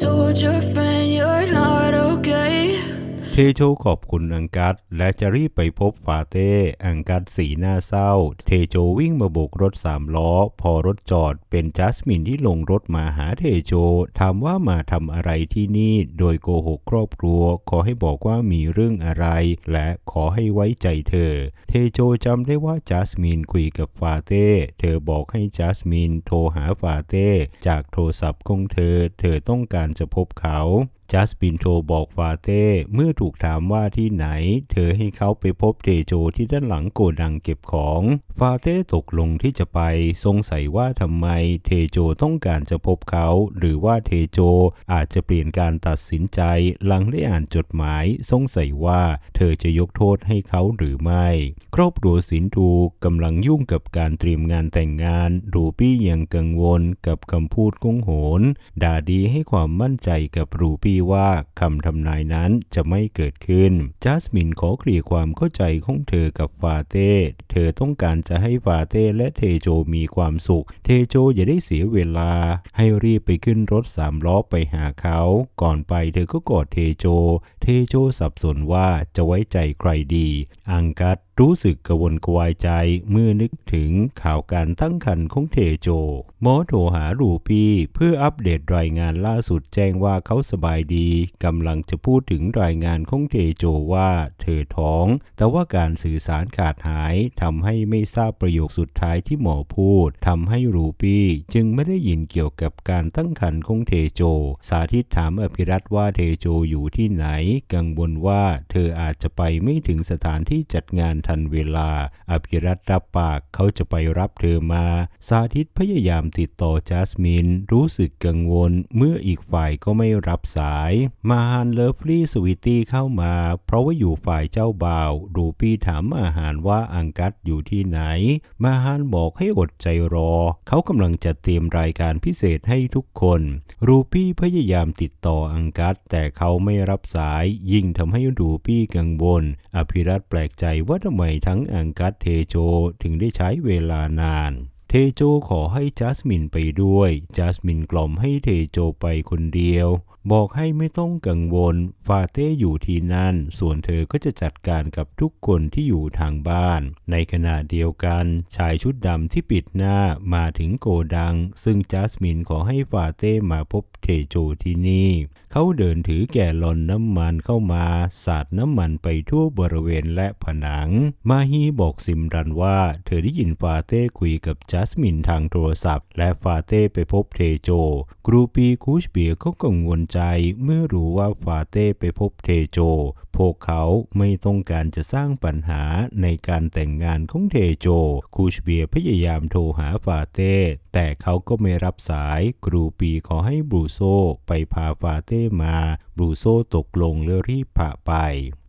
told your friends เทโชขอบคุณอังกัสและจะรีบไปพบฟาเต้ อังกัสสีหน้าเศร้า เทโจวิ่งมาโบกรถสามล้อ พอรถจอดเป็นจัสมินที่ลงรถมาหาเทโจถามว่ามาทำอะไรที่นี่โดยโกหกครอบครัว ขอให้บอกว่ามีเรื่องอะไร และขอให้ไว้ใจเธอ เทโจจำได้ว่าจัสมินคุยกับฟาเต้ เธอบอกให้จัสมินโทรหาฟาเต้ จากโทรศัพท์ของเธอ เธอต้องการจะพบเขา จัสปินโทบอกฟาเต้เมื่อถูกถามว่าที่ไหน เธอให้เขาไปพบเทโจที่ด้านหลังโกดังเก็บของ ฟาเต้ตกลงที่จะไปสงสัยว่าทำไมเทโจต้องการจะพบเขา หรือว่าเทโจอาจจะเปลี่ยนการตัดสินใจ หลังได้อ่านจดหมาย สงสัยว่าเธอจะยกโทษให้เขาหรือไม่ ครอบครัวสินทูกำลังยุ่งกับการเตรียมงานแต่งงาน รูปี้ยังกังวลกับคำพูดกุ้งโหนดาดีให้ความมั่นใจกับรูปี้ว่าคำทำนายนั้นจะไม่เกิดขึ้น จัสมินขอเคลียร์ความเข้าใจของเธอกับฟาเต้ เธอต้องการจะให้ฟาเต้และเทโจมีความสุข เทโจอย่าได้เสียเวลา ให้รีบไปขึ้นรถสามล้อไปหาเขา ก่อนไปเธอก็กอดเทโจ เทโจสับสนว่าจะไว้ใจใครดี อังกัด รู้สึกกระวนกระวายใจเมื่อนึกถึงข่าวการตั้งครรภ์ของเทโจ หมอโทรหารูปีเพื่ออัปเดตรายงานล่าสุดแจ้งว่าเขาสบายดีกำลังจะพูดถึงรายงานของเทโจว่าเธอท้อง แต่ว่าการสื่อสารขาดหายทำให้ไม่ทราบประโยคสุดท้ายที่หมอพูดทำให้รูปีจึงไม่ได้ยินเกี่ยวกับการตั้งครรภ์ของเทโจ สาธิตถามอภิรัตว่าเทโจอยู่ที่ไหน กังวลว่าเธออาจจะไปไม่ถึงสถานที่จัดงานทันเวลา อภิรัตรับปากเขาจะไปรับเธอมา สาธิตพยายามติดต่อจัสมิน รู้สึกกังวลเมื่ออีกฝ่ายก็ไม่รับสาย มาฮันเลิฟลี่สวิตตี้เข้ามา เพราะว่าอยู่ฝ่ายเจ้าบ่าวรูปี้ถามอาหารว่าอังกัดอยู่ที่ไหน มาฮันบอกให้อดใจรอ เขากำลังจะเตรียมรายการพิเศษให้ทุกคน รูปี้พยายามติดต่ออังกัดแต่เขาไม่รับสาย ยิ่งทำให้รูปี้กังวล อภิรัตแปลกใจว่าทำใหม่ทั้งอังกัสเทโจถึงได้ใช้เวลานาน เทโจขอให้จัสมินไปด้วย จัสมินกล่อมให้เทโจไปคนเดียว บอกให้ไม่ต้องกังวลฟาเต้อยู่ที่นั่น ส่วนเธอก็จะจัดการกับทุกคนที่อยู่ทางบ้าน ในขณะเดียวกันชายชุดดำที่ปิดหน้ามาถึงโกดัง ซึ่งจัสมินขอให้ฟาเต้มาพบเทโจที่นี่ เขาเดินถือแก่ลอนน้ำมันเข้ามา สาดน้ำมันไปทั่วบริเวณและผนัง มาฮีบอกซิมรันว่า เธอได้ยินฟาเต้คุยกับจัสมินทางโทรศัพท์ และฟาเต้ไปพบเทโจ กรูปีคูชเบียก็กังวลใจเมื่อรู้ว่าฟาเต้ไปพบเทโจ พวกเขาไม่ต้องการจะสร้างปัญหาในการแต่งงานของเทโจ คูชเบียพยายามโทรหาฟาเต้แต่เขาก็ไม่รับสายกรูปีขอให้บรูโซไปพาฟาเต้มา บรูโซตกลงแล้วรีบพาไป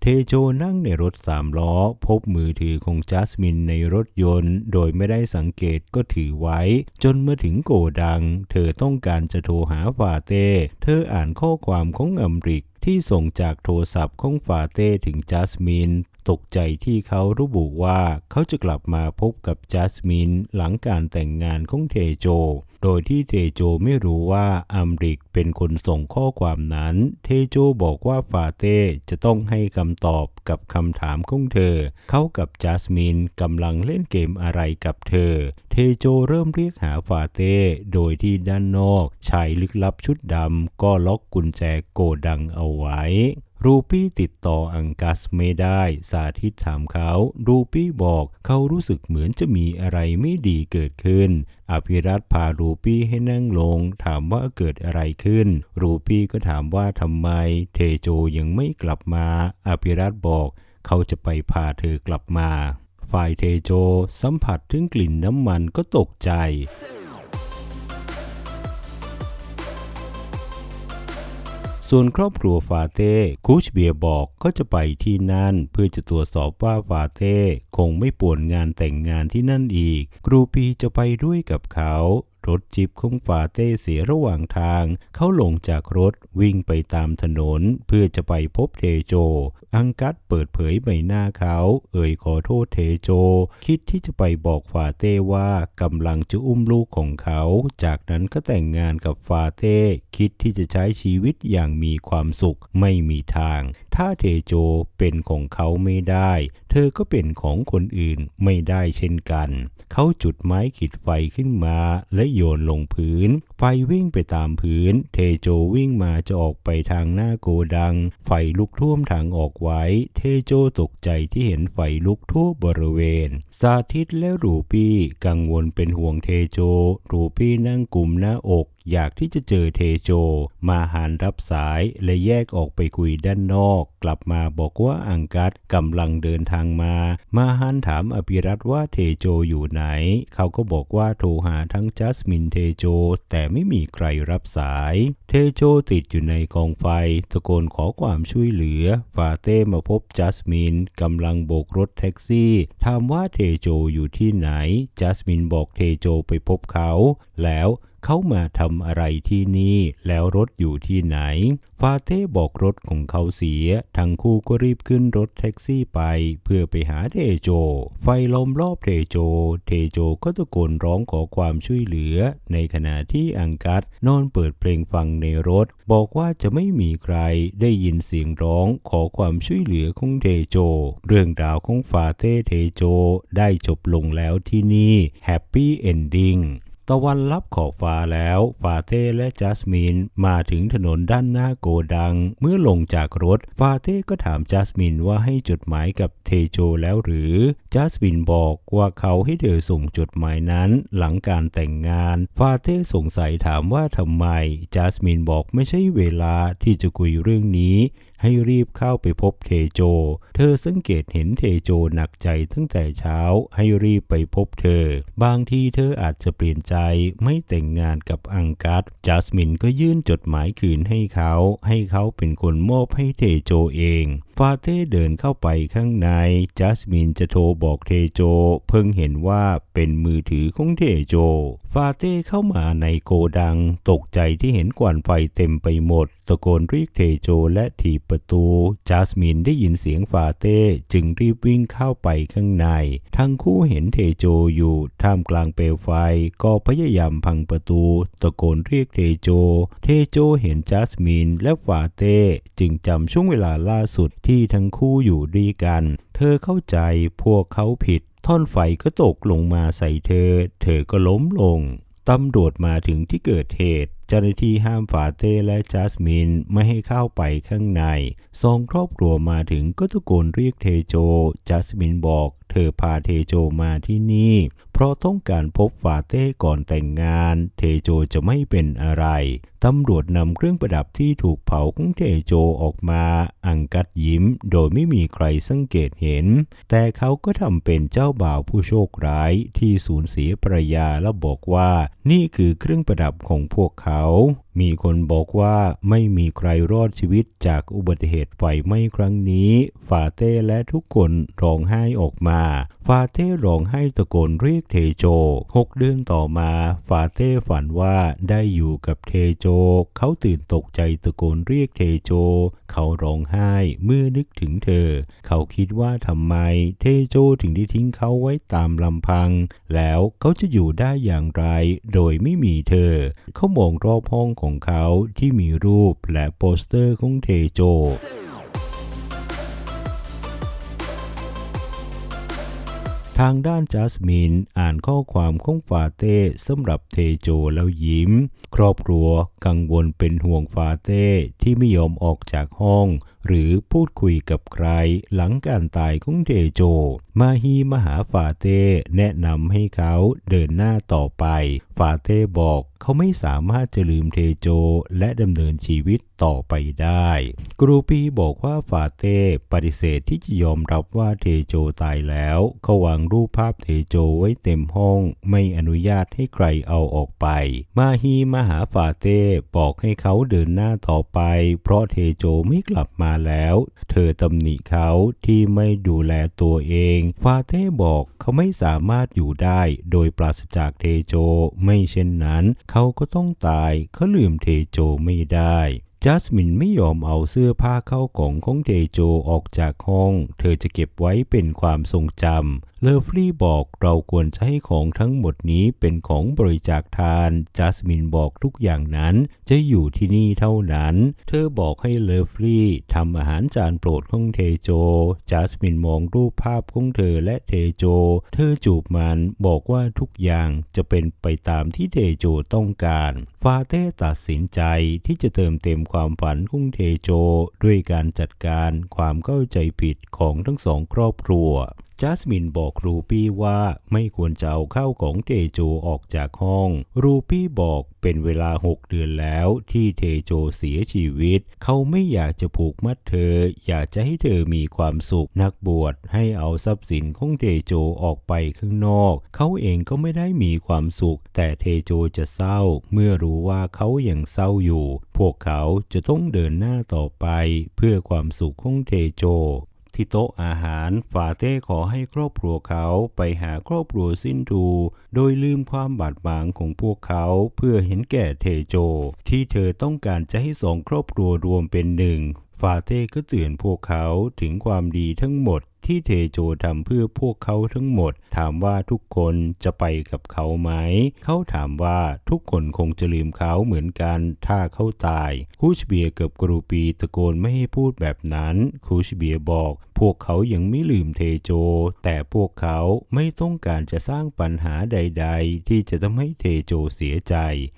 เทโจนั่งในรถสามล้อ พบมือถือของจัสมินในรถยนต์ โดยไม่ได้สังเกตก็ถือไว้ จนมาถึงโกดัง เธอต้องการจะโทรหาฟาเต้ เธออ่านข้อความของอมริกที่ส่งจากโทรศัพท์ของฟาเต้ถึงจัสมิน ตกใจที่เขาระบุว่าเขาจะกลับมาพบกับจัสมินหลังการแต่งงานของเทโจ โดยที่เทโจไม่รู้ว่าอัมริกเป็นคนส่งข้อความนั้น เทโจบอกว่าฟาเต้จะต้องให้คำตอบกับคำถามของเธอ เขากับจัสมินกำลังเล่นเกมอะไรกับเธอ เทโจเริ่มเรียกหาฟาเต้โดยที่ด้านนอกชายลึกลับชุดดำก็ล็อกกุญแจโกดังเอาไว้ รูปี้ติดต่ออังกัสไม่ได้สาธิตถามเขา รูปี้บอกเขารู้สึกเหมือนจะมีอะไรไม่ดีเกิดขึ้น อภิรัตพารูปี้ให้นั่งลง ถามว่าเกิดอะไรขึ้น รูปี้ก็ถามว่าทำไม เทโจยังไม่กลับมา อภิรัตบอก เขาจะไปพาเธอกลับมา ฝ่ายเทโจ สัมผัสถึงกลิ่นน้ำมันก็ตกใจ ส่วนครอบครัวฟาเต้คูชเบียบอกก็จะไปที่นั่น เพื่อจะตรวจสอบว่าฟาเต้คงไม่ป่วนงานแต่งงานที่นั่นอีกกรูปีจะไปด้วยกับเขา รถจิบของฟาเต้เสียระหว่างทาง เขาลงจากรถวิ่งไปตามถนน เพื่อจะไปพบเทโจ อังกัดเปิดเผยใบหน้าเขา เอ่ยขอโทษเทโจ คิดที่จะไปบอกฟาเต้ว่ากำลังจะอุ้มลูกของเขา จากนั้นก็แต่งงานกับฟาเต้คิดที่จะใช้ชีวิตอย่างมีความสุขไม่มีทาง ถ้าเทโจเป็นของเขาไม่ได้ เธอก็เป็นของคนอื่นไม่ได้เช่นกัน เขาจุดไม้ขีดไฟขึ้นมาและโยนลงพื้น ไฟวิ่งไปตามพื้น เทโจวิ่งมาจะออกไปทางหน้าโกดัง ไฟลุกท่วมทางออกไว้ เทโจตกใจที่เห็นไฟลุกทั่วบริเวณ สาธิตและรูปี้กังวลเป็นห่วงเทโจ รูปี้นั่งกลุ่มหน้าอก อยากที่จะเจอเทโจ มาหานรับสายและแยกออกไปคุยด้านนอก กลับมาบอกว่าอังกัดกำลังเดินทางมา มาฮันถามอภิรัตว่าเทโจอยู่ไหน เขาก็บอกว่าโทรหาทั้งจัสมินเทโจ แต่ไม่มีใครรับสาย เทโจติดอยู่ในกองไฟ ตะโกนขอความช่วยเหลือฟาเต้มาพบจัสมินกำลังโบกรถแท็กซี่ถามว่าเทโจอยู่ที่ไหน จัสมินบอกเทโจไปพบเขา แล้ว เขามาทำอะไรที่นี่แล้วรถอยู่ที่ไหน ฟาเต้บอกรถของเขาเสีย ทั้งคู่ก็รีบขึ้นรถแท็กซี่ไป เพื่อไปหาเทโจ ไฟล้อมรอบเทโจ เทโจก็ตะโกนร้องขอความช่วยเหลือ ในขณะที่อังกัดนอนเปิดเพลงฟังในรถ บอกว่าจะไม่มีใครได้ยินเสียงร้องขอความช่วยเหลือของเทโจ เรื่องราวของฟาเต้เทโจได้จบลงแล้วที่นี่แฮปปี้เอนดิ้ง ตะวันลับขอบฟ้าแล้วฟาเต้และจัสมินมาถึงถนนด้านหน้าโกดัง เมื่อลงจากรถฟาเต้ก็ถามจัสมินว่าให้จดหมายกับเทโจแล้วหรือจัสมินบอกว่าเขาให้เธอส่งจดหมายนั้นหลังการแต่งงานฟาเต้สงสัยถามว่าทำไมจัสมินบอกไม่ใช่เวลาที่จะคุยเรื่องนี้ให้รีบเข้าไปพบเทโจ เธอสังเกตเห็นเทโจหนักใจตั้งแต่เช้าให้รีบไปพบเธอ บางทีเธออาจจะเปลี่ยนใจไม่แต่งงานกับอังกัสจัสมินก็ยื่นจดหมายคืนให้เขา ให้เขาเป็นคนมอบให้เทโจเอง ฟาเต้เดินเข้าไปข้างใน จัสมินจะโทรบอกเทโจ เพิ่งเห็นว่าเป็นมือถือของเทโจ ฟาเต้เข้ามาในโกดัง ตกใจที่เห็นควันไฟเต็มไปหมด ตะโกนเรียกเทโจและถีบประตู จัสมินได้ยินเสียงฟาเต้จึงรีบวิ่งเข้าไปข้างใน ทั้งคู่เห็นเทโจอยู่ท่ามกลางเปลวไฟ ก็พยายามพังประตู ตะโกนเรียกเทโจ เทโจเห็นจัสมินและฟาเต้จึงจำช่วงเวลาล่าสุดที่ทั้งคู่อยู่ด้วยกัน เธอเข้าใจพวกเขาผิด ท่อนไฟก็ตกลงมาใส่เธอ เธอก็ล้มลงตำรวจมาถึงที่เกิดเหตุเจ้าหน้าที่ห้ามฟาเต้และจัสมินไม่ให้เข้าไปข้างในสองครอบครัวมาถึงก็ตะโกนเรียกเทโจ จัสมินบอกเธอพาเทโจมาที่นี่ เพราะต้องการพบฟาเต้ก่อนแต่งงาน เทโจจะไม่เป็นอะไร ตำรวจนำเครื่องประดับที่ถูกเผาของเทโจออกมา อังกัดยิ้มโดยไม่มีใครสังเกตเห็น แต่เขาก็ทำเป็นเจ้าบ่าวผู้โชคร้ายที่สูญเสียภรรยาและบอกว่า นี่คือเครื่องประดับของพวกเขา好。 มีคนบอกว่าไม่มีใครรอดชีวิตจากอุบัติเหตุไฟไหม้ครั้งนี้ ฟาเต้และทุกคนร้องไห้ออกมา ฟาเต้ร้องไห้ตะโกนเรียกเทโจหกเดือนต่อมา ฟาเต้ฝันว่าได้อยู่กับเทโจ เขาตื่นตกใจตะโกนเรียกเทโจ เขาร้องไห้เมื่อนึกถึงเธอ เขาคิดว่าทำไมเทโจถึงได้ทิ้งเขาไว้ตามลำพัง แล้วเขาจะอยู่ได้อย่างไร โดยไม่มีเธอ เขามองรอบห้องของเขาที่มีรูปและโปสเตอร์ของเทโจทางด้านจัสมินอ่านข้อความของฟาเต้สำหรับเทโจแล้วยิ้ม ครอบครัวกังวลเป็นห่วงฟาเต้ที่ไม่ยอมออกจากห้อง หรือพูดคุยกับใครหลังการตายของเทโจ มาฮีมหาฟาเต้แนะนำให้เขาเดินหน้าต่อไป ฟาเต้บอก เขาไม่สามารถจะลืมเทโจและดำเนินชีวิตต่อไปได้ กรูปีบอกว่าฟาเต้ปฏิเสธที่จะยอมรับว่าเทโจตายแล้วเขาวางรูปภาพเทโจไว้เต็มห้อง ไม่อนุญาตให้ใครเอาออกไป มาฮีมาหาฟาเต้บอกให้เขาเดินหน้าต่อไป เพราะเทโจไม่กลับมาแล้ว เธอตำหนิเขาที่ไม่ดูแลตัวเอง ฟาเต้บอกเขาไม่สามารถอยู่ได้โดยปราศจากเทโจ ไม่เช่นนั้นเขาก็ต้องตายเขาลืมเทโจไม่ได้จัสมินไม่ยอมเอาเสื้อผ้าเข้ากล่องของเทโจออกจากห้อง เธอจะเก็บไว้เป็นความทรงจำ เลอฟลี่บอกเราควรใช้ของทั้งหมดนี้เป็นของบริจาคทานจัสมินบอกทุกอย่างนั้นจะอยู่ที่นี่เท่านั้น เธอบอกให้เลอฟลี่ทำอาหารจานโปรดของเทโจจัสมินมองรูปภาพของเธอและเทโจ เธอจูบมันบอกว่าทุกอย่างจะเป็นไปตามที่เทโจต้องการ ฟาเต้ตัดสินใจที่จะเติมเต็มความฝันของเทโจ ด้วยการจัดการความเข้าใจผิดของทั้งสองครอบครัว จัสมินบอกรูปี้ว่าไม่ควรจะเอาเข้าของเทโจออกจากห้อง รูปี้บอกเป็นเวลาหกเดือนแล้วที่เทโจเสียชีวิต เขาไม่อยากจะผูกมัดเธอ อยากจะให้เธอมีความสุขนักบวชให้เอาทรัพย์สินของเทโจออกไปข้างนอก เขาเองก็ไม่ได้มีความสุข แต่เทโจจะเศร้า เมื่อรู้ว่าเขายังเศร้าอยู่ พวกเขาจะต้องเดินหน้าต่อไป เพื่อความสุขของเทโจ ที่โต๊ะอาหารฟาเต้ขอให้ครอบครัวเขาไปหาครอบครัวซินดู โดยลืมความบาดหมางของพวกเขาเพื่อเห็นแก่เทโจ ที่เธอต้องการจะให้สองครอบครัวรวมเป็นหนึ่งฟาเต้ก็เตือนพวกเขาถึงความดีทั้งหมด ที่เทโจทำเพื่อพวกเขาทั้งหมด ถามว่าทุกคนจะไปกับเขาไหม เขาถามว่าทุกคนคงจะลืมเขาเหมือนกันถ้าเขาตาย คูชเบียกับกรูปีตะโกนไม่ให้พูดแบบนั้น คูชเบียบอกพวกเขายังไม่ลืมเทโจ แต่พวกเขาไม่ต้องการจะสร้างปัญหาใด ๆ ที่จะทำให้เทโจเสียใจ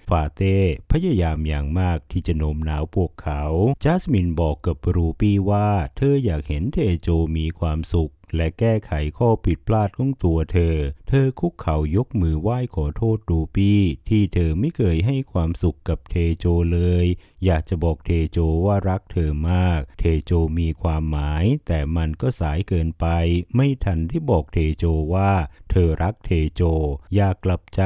ฟาเต้พยายามอย่างมากที่จะโน้มน้าวพวกเขา จัสมินบอกกับรูปี้ว่า เธออยากเห็นเทโจมีความสุข และแก้ไขข้อผิดพลาดของตัวเธอ เธอคุกเข่ายกมือไหว้ขอโทษรูปี้ ที่เธอไม่เคยให้ความสุขกับเทโจเลย อยากจะบอกเทโจว่ารักเธอมาก เทโจมีความหมาย แต่มันก็สายเกินไป ไม่ทันที่บอกเทโจว่า เธอรักเทโจ อยากกลับใจ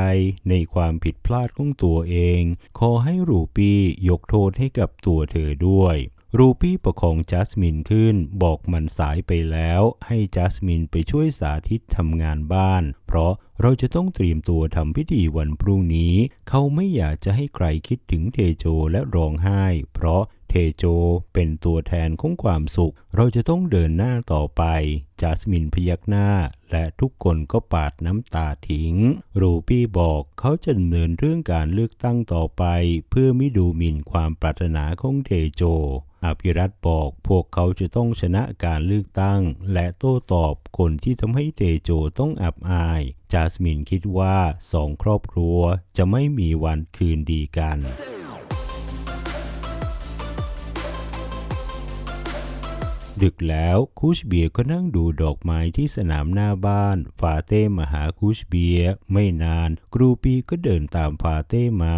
ในความผิดพลาดของตัวเอง ขอให้รูปี้ยกโทษให้กับตัวเธอด้วย รูปี้ประคองจัสมินขึ้น บอกมันสายไปแล้ว ให้จัสมินไปช่วยสาธิตทำงานบ้าน เพราะเราจะต้องเตรียมตัวทำพิธีวันพรุ่งนี้ เขาไม่อยากจะให้ใครคิดถึงเทโจและร้องไห้ เพราะเทโจเป็นตัวแทนของความสุข เราจะต้องเดินหน้าต่อไป จัสมินพยักหน้า และทุกคนก็ปาดน้ำตาทิ้ง รูปี้บอกเขาจะดำเนินเรื่องการเลือกตั้งต่อไป เพื่อไม่ดูหมิ่นความปรารถนาของเทโจ อภิรัตบอกพวกเขาจะต้องชนะการเลือกตั้ง และโต้ตอบคนที่ทำให้เตโจต้องอับอาย จาสมินคิดว่าสองครอบครัวจะไม่มีวันคืนดีกัน ดึกแล้วคูชเบียก็นั่งดูดอกไม้ที่สนามหน้าบ้าน ฟาเต้มาหาคูชเบียไม่นานกรูปีก็เดินตามฟาเต้มา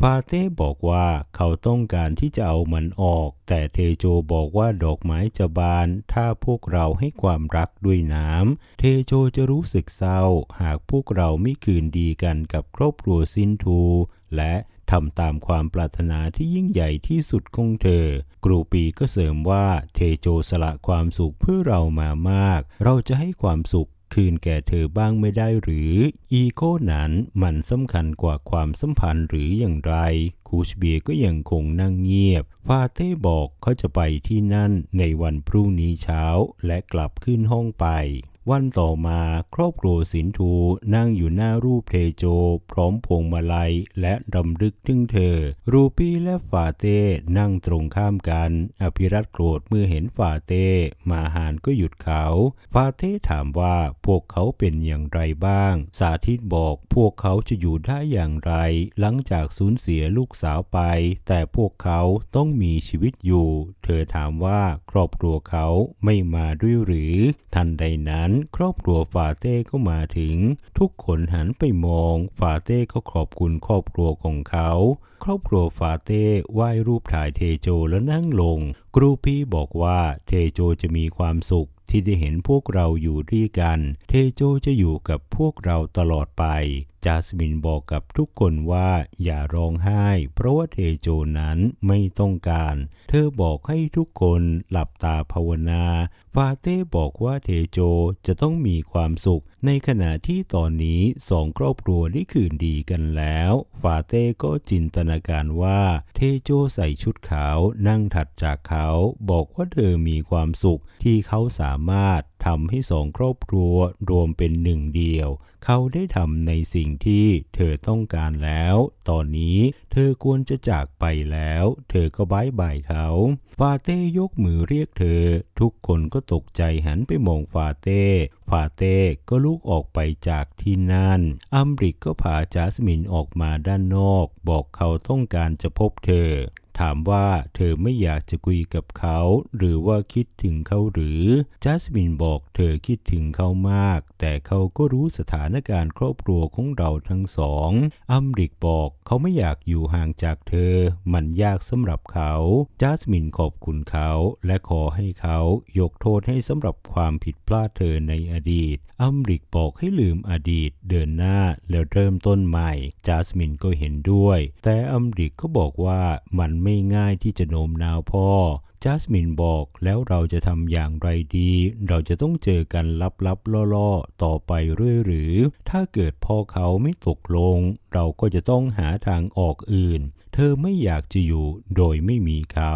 ฟาเต้บอกว่าเขาต้องการที่จะเอามันออก แต่เทโจบอกว่าดอกไม้จะบาน ถ้าพวกเราให้ความรักด้วยน้ำ เทโจจะรู้สึกเศร้า หากพวกเราไม่คืนดีกันกับครอบครัวซินทู และ ทำตามความปรารถนาที่ยิ่งใหญ่ที่สุดของเธอกรูปีก็เสริมว่าเทโจสละความสุขเพื่อเรามามาก เราจะให้ความสุขคืนแก่เธอบ้างไม่ได้หรือ อีโก้นั้นมันสำคัญกว่าความสัมพันธ์หรืออย่างไร คูชเบียก็ยังคงนั่งเงียบฟาเต้บอกเขาจะไปที่นั่นในวันพรุ่งนี้เช้าและกลับขึ้นห้องไป วันต่อมาครอบครัวสินทูนั่งอยู่หน้ารูปเทโจ พร้อมพวงมาลัยและรำลึกถึงเธอ รูปี้และฟาเต้นั่งตรงข้ามกัน อภิรัตโกรธเมื่อเห็นฟาเต้มาหานก็หยุดเขาฟาเต้ถามว่าพวกเขาเป็นอย่างไรบ้าง สาธิตบอกพวกเขาจะอยู่ได้อย่างไร หลังจากสูญเสียลูกสาวไป แต่พวกเขาต้องมีชีวิตอยู่ เธอถามว่าครอบครัวเขาไม่มาด้วยหรือ ทันใดนั้นครอบครัวฟาเต้ก็มาถึง ทุกคนหันไปมองฟาเต้ก็ขอบคุณครอบครัวของเขา ครอบครัวฟาเต้ไหว้รูปถ่ายเทโจแล้วนั่งลง ครูพี่บอกว่าเทโจจะมีความสุขที่ได้เห็นพวกเราอยู่ด้วยกัน เทโจจะอยู่กับพวกเราตลอดไป จาสมินบอกกับทุกคนว่าอย่าร้องไห้ เพราะว่าเทโจนั้นไม่ต้องการ เธอบอกให้ทุกคนหลับตาภาวนาฟาเต้บอกว่าเทโจจะต้องมีความสุข ในขณะที่ตอนนี้สองครอบครัวได้คืนดีกันแล้วฟาเต้ก็จินตนาการว่า เทโจใส่ชุดขาวนั่งถัดจากเขา บอกว่าเธอมีความสุขที่เขาสามารถทำให้สองครอบครัวรวมเป็นหนึ่งเดียว เขาได้ทำในสิ่งที่เธอต้องการแล้ว ตอนนี้เธอควรจะจากไปแล้ว เธอก็บายบายเขา ฟาเต้ยกมือเรียกเธอ ทุกคนก็ตกใจหันไปมองฟาเต้ ฟาเต้ก็ลุกออกไปจากที่นั่น อัมบริกก็พาจาสมินออกมาด้านนอก บอกเขาต้องการจะพบเธอ ถามว่าเธอไม่อยากจะคุยกับเขา หรือว่าคิดถึงเขาหรือจัสมินบอกเธอคิดถึงเขามาก แต่เขาก็รู้สถานการณ์ครอบครัวของเราทั้งสองอัมริกบอกเขาไม่อยากอยู่ห่างจากเธอ มันยากสำหรับเขาจัสมินขอบคุณเขาและขอให้เขายกโทษให้สำหรับความผิดพลาดเธอในอดีตอัมริกบอกให้ลืมอดีต เดินหน้าแล้วเริ่มต้นใหม่จัสมินก็เห็นด้วย แต่อัมริกก็บอกว่ามันไม่ง่ายที่จะโน้มน้าวพ่อจัสมินบอกแล้วเราจะทำอย่างไรดี เราจะต้องเจอกันลับๆล่อๆ ต่อไปเรื่อยหรือ ถ้าเกิดพ่อเขาไม่ตกลง เราก็จะต้องหาทางออกอื่น เธอไม่อยากจะอยู่โดยไม่มีเขา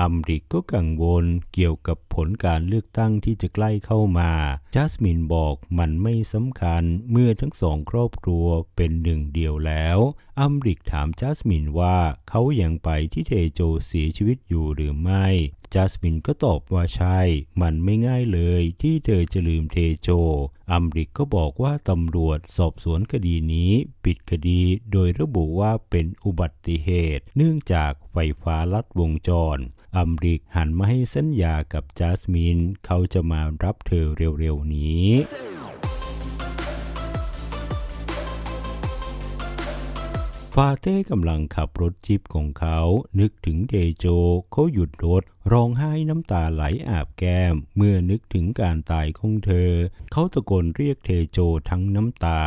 อัมริกก็กังวลเกี่ยวกับผลการเลือกตั้งที่จะใกล้เข้ามาจัสมินบอกมันไม่สำคัญเมื่อทั้งสองครอบครัวเป็นหนึ่งเดียวแล้วอัมริกถามจัสมินว่าเขายังไปที่เทโจเสียชีวิตอยู่หรือไม่ จัสมินก็ตอบว่าใช่ มันไม่ง่ายเลยที่เธอจะลืมเทโจ อัมริกก็บอกว่าตำรวจสอบสวนคดีนี้ ปิดคดีโดยระบุว่าเป็นอุบัติเหตุ เนื่องจากไฟฟ้าลัดวงจร อัมริกหันมาให้สัญญากับจัสมิน เขาจะมารับเธอเร็วๆนี้ ฟาเต้กำลังขับรถจิบของเขา นึกถึงเดโจเขาหยุดรถ ร้องไห้น้ำตาไหลอาบแก้ม เมื่อนึกถึงการตายของเธอ เขาตะโกนเรียกเทโจทั้งน้ำตา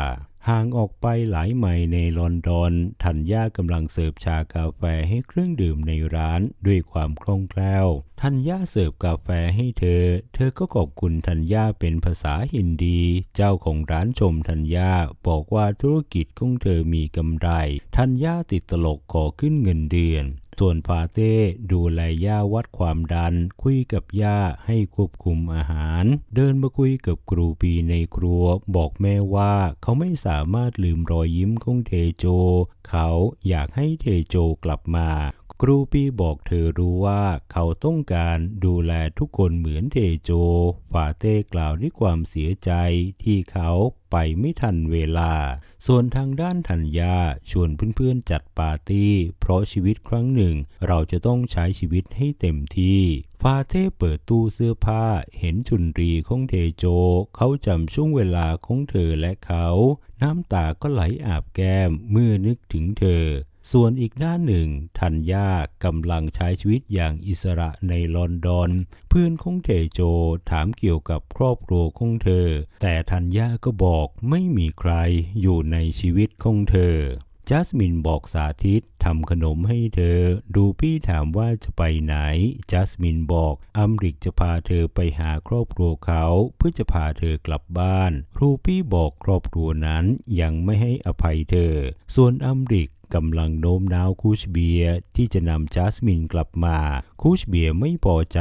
ห่างออกไปหลายไมล์ในลอนดอนทันย่ากำลังเสิร์ฟชากาแฟให้เครื่องดื่มในร้านด้วยความคล่องแคล่ว ทันย่าเสิร์ฟกาแฟให้เธอ เธอก็ขอบคุณทันย่าเป็นภาษาฮินดี เจ้าของร้านชมทันย่าบอกว่าธุรกิจของเธอมีกำไร ทันย่าติดตลกขอขึ้นเงินเดือน ส่วนพาเต้ดูแลย่าวัดความดัน คุยกับย่าให้ควบคุมอาหาร เดินมาคุยกับครูปีในครัว บอกแม่ว่าเขาไม่สามารถลืมรอยยิ้มของเทโจ เขาอยากให้เทโจกลับมา ครูปีบอกเธอรู้ว่าเขาต้องการดูแลทุกคนเหมือนเทโจ ฟาเต้กล่าวด้วยความเสียใจที่เขาไปไม่ทันเวลา ส่วนทางด้านธัญญาชวนเพื่อนๆจัดปาร์ตี้ เพราะชีวิตครั้งหนึ่ง เราจะต้องใช้ชีวิตให้เต็มที่ ฟาเต้เปิดตู้เสื้อผ้า เห็นชุนรีของเทโจ เขาจำช่วงเวลาของเธอและเขา น้ำตาก็ไหลอาบแก้มเมื่อนึกถึงเธอ ส่วนอีกด้านหนึ่งทัญญากำลังใช้ชีวิตอย่างอิสระในลอนดอน เพื่อนของเทโจถามเกี่ยวกับครอบครัวของเธอ แต่ทัญญาก็บอกไม่มีใครอยู่ในชีวิตของเธอจัสมินบอกสาธิตทำขนมให้เธอ ดูพี่ถามว่าจะไปไหน จัสมินบอกอัมริกจะพาเธอไปหาครอบครัวเขาเพื่อจะพาเธอกลับบ้าน รูปี้บอกครอบครัวนั้นยังไม่ให้อภัยเธอ ส่วนอัมริก กำลังโน้มน้าวคูชเบียที่จะนำจัสมินกลับมา คูชเบียไม่พอใจ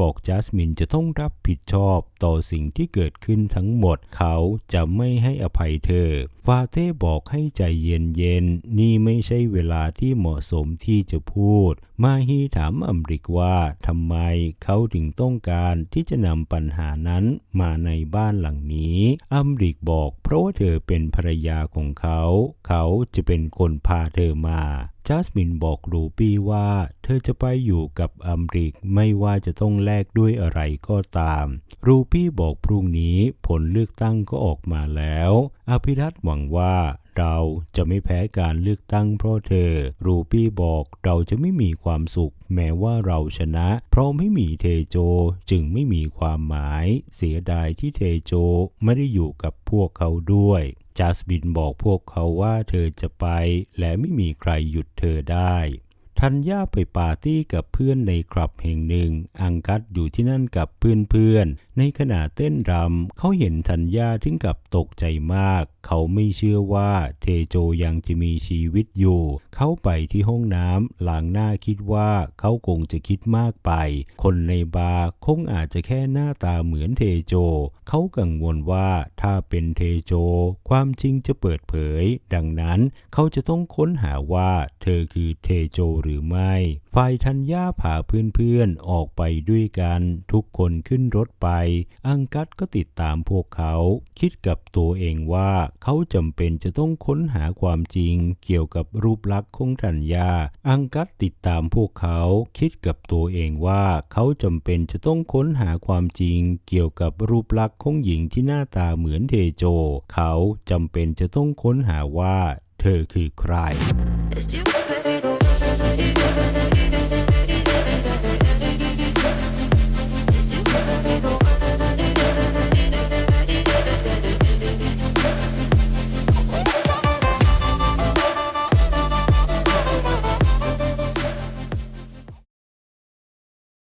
บอกจัสมินจะต้องรับผิดชอบต่อสิ่งที่เกิดขึ้นทั้งหมด เขาจะไม่ให้อภัยเธอ ฟาเต้บอกให้ใจเย็นๆนี่ไม่ใช่เวลาที่เหมาะสมที่จะพูด มาฮีถามอัมริกว่าทำไมเขาถึงต้องการที่จะนำปัญหานั้นมาในบ้านหลังนี้ อัมริกบอกเพราะว่าเธอเป็นภรรยาของเขา เขาจะเป็นคนพาเธอมา จัสมินบอกรูปี้ว่าเธอจะไปอยู่กับอัมริกไม่ว่าจะต้องแลกด้วยอะไรก็ตาม รูปี้บอกพรุ่งนี้ผลเลือกตั้งก็ออกมาแล้ว อภิรัตหวังว่าเราจะไม่แพ้การเลือกตั้งเพราะเธอ รูปี้บอกเราจะไม่มีความสุข แม้ว่าเราชนะ เพราะไม่มีเทโจจึงไม่มีความหมาย เสียดายที่เทโจไม่ได้อยู่กับพวกเขาด้วย จัสบินบอกพวกเขาว่าเธอจะไป และไม่มีใครหยุดเธอได้ทัญญาไปปาร์ตี้กับเพื่อนในคลับแห่งหนึ่ง อังกัดอยู่ที่นั่นกับเพื่อนๆ ในขณะเต้นรำเขาเห็นทัญญาถึงกับตกใจมาก เขาไม่เชื่อว่าเทโจยังจะมีชีวิตอยู่ เขาไปที่ห้องน้ำล้างหน้าคิดว่าเขาคงจะคิดมากไป คนในบาร์คงอาจจะแค่หน้าตาเหมือนเทโจ เขากังวลว่าถ้าเป็นเทโจ ความจริงจะเปิดเผย ดังนั้นเขาจะต้องค้นหาว่าเธอคือเทโจหรือไม่ ฝ่ายธัญญาพาเพื่อนๆออกไปด้วยกันทุกคนขึ้นรถไป อังกัดก็ติดตามพวกเขา คิดกับตัวเองว่าเขาจำเป็นจะต้องค้นหาความจริง เกี่ยวกับรูปลักษณ์ของธัญญา อังกัดติดตามพวกเขา คิดกับตัวเองว่าเขาจำเป็นจะต้องค้นหาความจริง เกี่ยวกับรูปลักษณ์ของหญิงที่หน้าตาเหมือนเทโจ เขาจำเป็นจะต้องค้นหาว่า เธอคือใคร